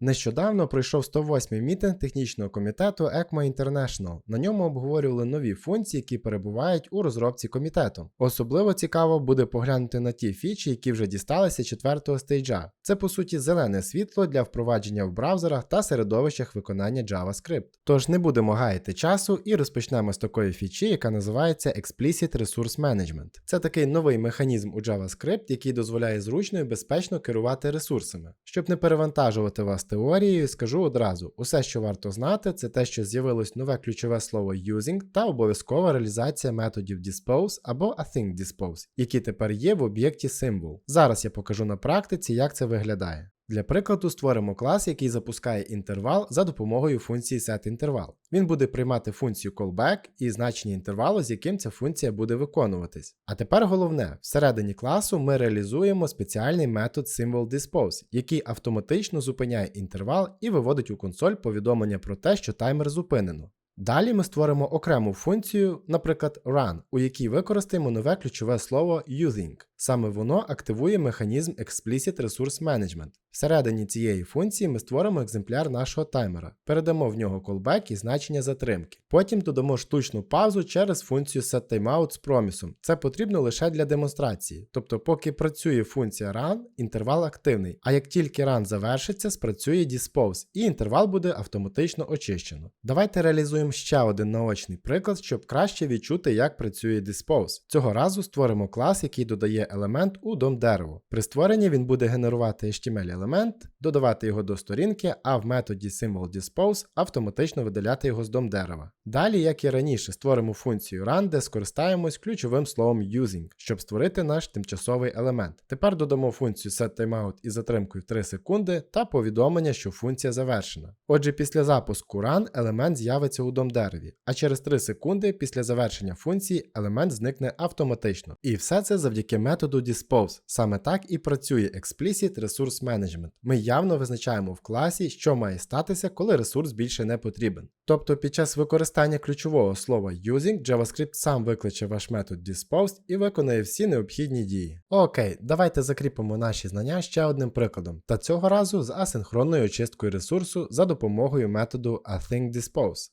Нещодавно пройшов 108-й мітинг технічного комітету ECMA International. На ньому обговорювали нові функції, які перебувають у розробці комітету. Особливо цікаво буде поглянути на ті фічі, які вже дісталися четвертого стейджа. Це по суті зелене світло для впровадження в браузерах та середовищах виконання JavaScript. Тож не будемо гаяти часу і розпочнемо з такої фічі, яка називається Explicit Resource Management. Це такий новий механізм у JavaScript, який дозволяє зручно і безпечно керувати ресурсами. Щоб не перевантажувати вас теорією, скажу одразу: усе, що варто знати, це те, що з'явилось нове ключове слово using та обов'язкова реалізація методів dispose або async dispose, які тепер є в об'єкті symbol. Зараз я покажу на практиці, як це виглядає. Для прикладу створимо клас, який запускає інтервал за допомогою функції setInterval. Він буде приймати функцію callback і значення інтервалу, з яким ця функція буде виконуватись. А тепер головне, всередині класу ми реалізуємо спеціальний метод SymbolDispose, який автоматично зупиняє інтервал і виводить у консоль повідомлення про те, що таймер зупинено. Далі ми створимо окрему функцію, наприклад, run, у якій використаємо нове ключове слово using. Саме воно активує механізм Explicit Resource Management. Всередині цієї функції ми створимо екземпляр нашого таймера, передамо в нього callback і значення затримки. Потім додамо штучну паузу через функцію setTimeout з промісом. Це потрібно лише для демонстрації. Тобто, поки працює функція run, інтервал активний, а як тільки run завершиться, спрацює dispose, і інтервал буде автоматично очищено. Давайте реалізуємо ще один наочний приклад, щоб краще відчути, як працює dispose. Цього разу створимо клас, який додає елемент у дом дерево. При створенні він буде генерувати HTML елемент, додавати його до сторінки, а в методі SymbolDispose автоматично видаляти його з дом дерева. Далі, як і раніше, створимо функцію run, де скористаємось ключовим словом using, щоб створити наш тимчасовий елемент. Тепер додамо функцію setTimeout із затримкою в 3 секунди та повідомлення, що функція завершена. Отже, після запуску run елемент з'явиться у дом дереві, а через 3 секунди після завершення функції елемент зникне автоматично. І все це завдяки методу dispose. Саме так і працює Explicit Resource Management. Ми явно визначаємо в класі, що має статися, коли ресурс більше не потрібен. Тобто під час використання ключового слова using JavaScript сам викличе ваш метод dispose і виконає всі необхідні дії. Окей, давайте закріпимо наші знання ще одним прикладом, та цього разу з асинхронною очисткою ресурсу за допомогою методу async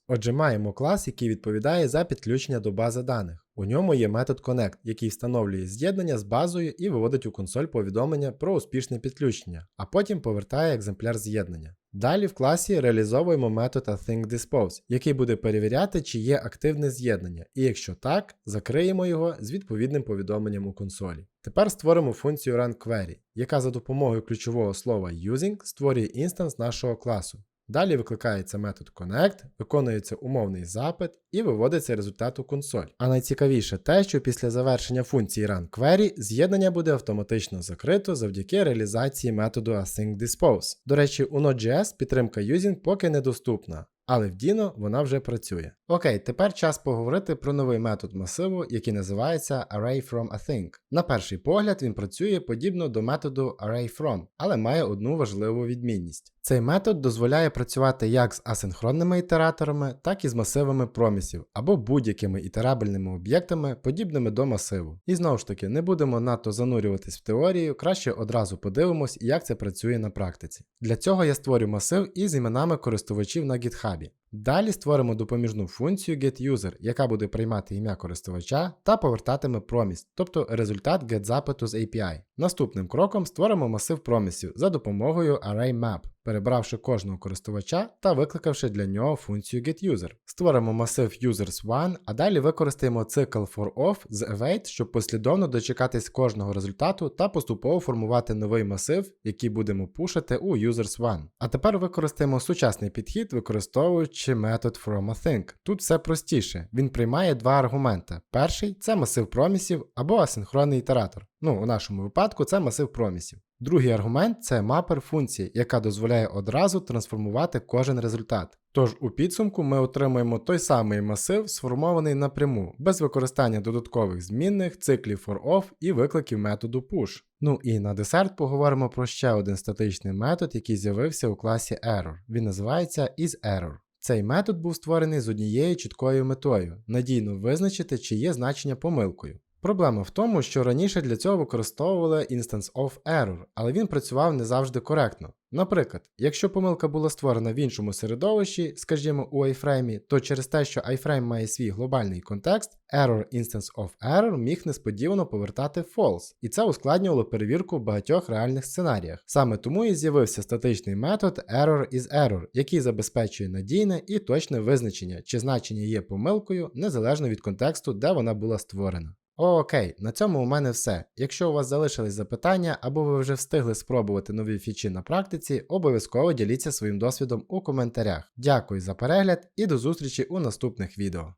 Отже, маємо клас, який відповідає за підключення до бази даних. У ньому є метод Connect, який встановлює з'єднання з базою і виводить у консоль повідомлення про успішне підключення, а потім повертає екземпляр з'єднання. Далі в класі реалізовуємо метод AsyncDispose, який буде перевіряти, чи є активне з'єднання, і якщо так, закриємо його з відповідним повідомленням у консолі. Тепер створимо функцію RunQuery, яка за допомогою ключового слова using створює інстанс нашого класу. Далі викликається метод Connect, виконується умовний запит і виводиться результат у консоль. А найцікавіше те, що після завершення функції Run Query з'єднання буде автоматично закрито завдяки реалізації методу AsyncDispose. До речі, у Node.js підтримка using поки недоступна. Але в Dino вона вже працює. Окей, тепер час поговорити про новий метод масиву, який називається ArrayFromAthing. На перший погляд він працює подібно до методу ArrayFrom, але має одну важливу відмінність. Цей метод дозволяє працювати як з асинхронними ітераторами, так і з масивами промісів або будь-якими ітерабельними об'єктами, подібними до масиву. І знову ж таки, не будемо надто занурюватись в теорію, краще одразу подивимось, як це працює на практиці. Для цього я створю масив із іменами користувачів на GitHub масштабе. Далі створимо допоміжну функцію getUser, яка буде приймати ім'я користувача та повертатиме проміс, тобто результат getZапиту з API. Наступним кроком створимо масив промісів за допомогою ArrayMap, перебравши кожного користувача та викликавши для нього функцію getUser. Створимо масив users1, а далі використаємо цикл forOf з await, щоб послідовно дочекатись кожного результату та поступово формувати новий масив, який будемо пушити у users1. А тепер використаємо сучасний підхід, використовуючи метод fromAthink. Тут все простіше. Він приймає два аргументи. Перший це масив промісів або асинхронний ітератор. Ну, у нашому випадку це масив промісів. Другий аргумент це мапер функції, яка дозволяє одразу трансформувати кожен результат. Тож у підсумку ми отримуємо той самий масив, сформований напряму, без використання додаткових змінних, циклів for-off і викликів методу push. Ну і на десерт поговоримо про ще один статичний метод, який з'явився у класі Error. Він називається isError. Цей метод був створений з однією чіткою метою надійно визначити, чи є значення помилкою. Проблема в тому, що раніше для цього використовували Instance of Error, але він працював не завжди коректно. Наприклад, якщо помилка була створена в іншому середовищі, скажімо у iFrame, то через те, що iFrame має свій глобальний контекст, error Instance of Error міг несподівано повертати false, і це ускладнювало перевірку в багатьох реальних сценаріях. Саме тому і з'явився статичний метод error is error, який забезпечує надійне і точне визначення, чи значення є помилкою, незалежно від контексту, де вона була створена. Окей, на цьому у мене все. Якщо у вас залишились запитання або ви вже встигли спробувати нові фічі на практиці, обов'язково діліться своїм досвідом у коментарях. Дякую за перегляд і до зустрічі у наступних відео.